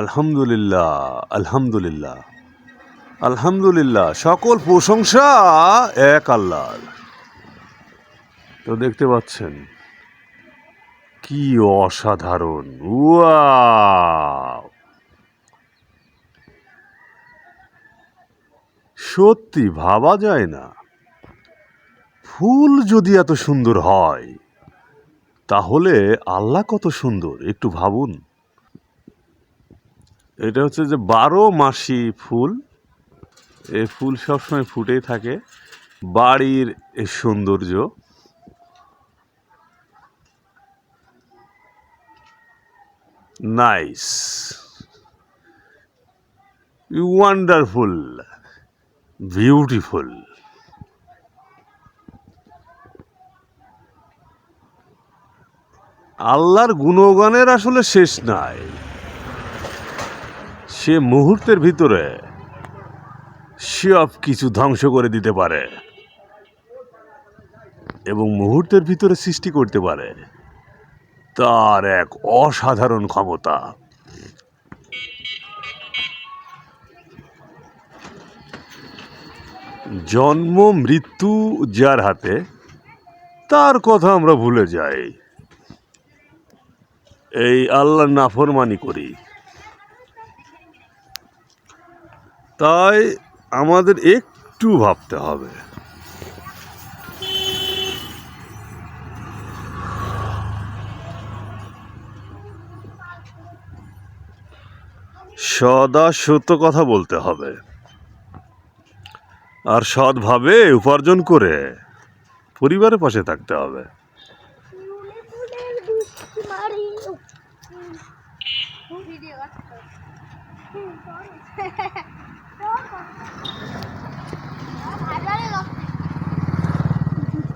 আলহামদুলিল্লাহ আলহামদুলিল্লাহ। আলহামদুলিল্লাহ, সকল প্রশংসা এক আল্লাহর। তো দেখতে পাচ্ছেন, কি অসাধারণ সত্যি ভাবা যায় না, ফুল যদি এত সুন্দর হয়, তাহলে আল্লাহ কত সুন্দর, একটু ভাবুন। এটা হচ্ছে যে বারো মাসি ফুল। এ ফুল সবসময় ফুটেই থাকে। বাড়ির সৌন্দর্য। নাইস। ওয়ান্ডারফুল। বিউটিফুল। আল্লাহর গুণগানের আসলে শেষ নাই। সে মুহূর্তের ভিতরে সব কিছু ধ্বংস করে দিতে পারে এবং মুহূর্তের ভিতরে সৃষ্টি করতে পারে তার এক অসাধারণ ক্ষমতা। জন্ম, মৃত্যু যার হাতে, তার কথা আমরা ভুলে যাই। এই আল্লাহর নাফরমানি করি। তাই আমাদের একটু ভাবতে হবে। সদা সত্য কথা বলতে হবে। আর সৎভাবে উপার্জন করে পরিবারের পাশে থাকতে হবে।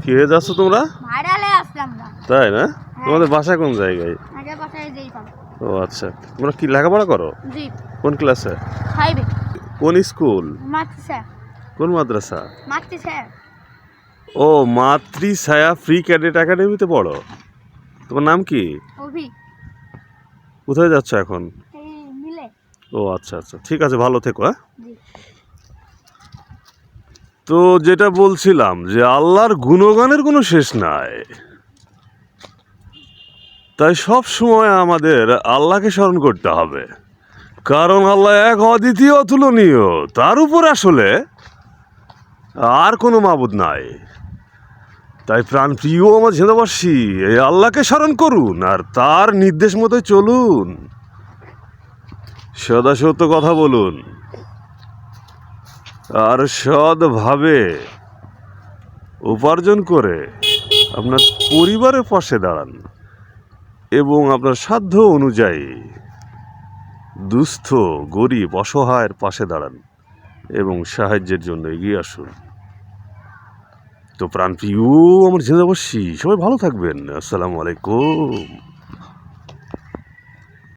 কি হয়ে যাচ্ছ তোমরা? তাই না? তোমাদের বাসা কোন জায়গায়? ও আচ্ছা। তোমরা কি লেখাপড়া করো? কোন ক্লাসে? কোন স্কুল? কোন মাদ্রাসা? ও মাতৃ ছায়া ফ্রি ক্যাডেট একাডেমিতে পড়ো। তোমার নাম কি? কোথায় যাচ্ছ এখন? ও আচ্ছা আচ্ছা। ঠিক আছে ভালো থেকো হ্যাঁ? তো যেটা বলছিলাম যে আল্লাহর গুণগানের কোনো শেষ নাই। তাই সব সময় আমাদের আল্লাহকে স্মরণ করতে হবে। কারণ আল্লাহ এক অদ্বিতীয় অতুলনীয়। তার উপর আসলে আর কোনো মাবুদ নাই। তাই প্রাণ প্রিয় আমার ঝেঁদাবাসী এই আল্লাহকে স্মরণ করুন আর তার নির্দেশ মতো চলুন। সদা সত্য কথা বলুন। আর সৎভাবে উপার্জন করে আপনার পরিবারের পাশে দাঁড়ান এবং আপনার সাধ্য অনুযায়ী দুস্থ, গরিব, অসহায়ের পাশে দাঁড়ান এবং সাহায্যের জন্য এগিয়ে আসুন। তো প্রাণপ্রিয় আমার জিন্দাবাসী সবাই ভালো থাকবেন। আসসালামু আলাইকুম।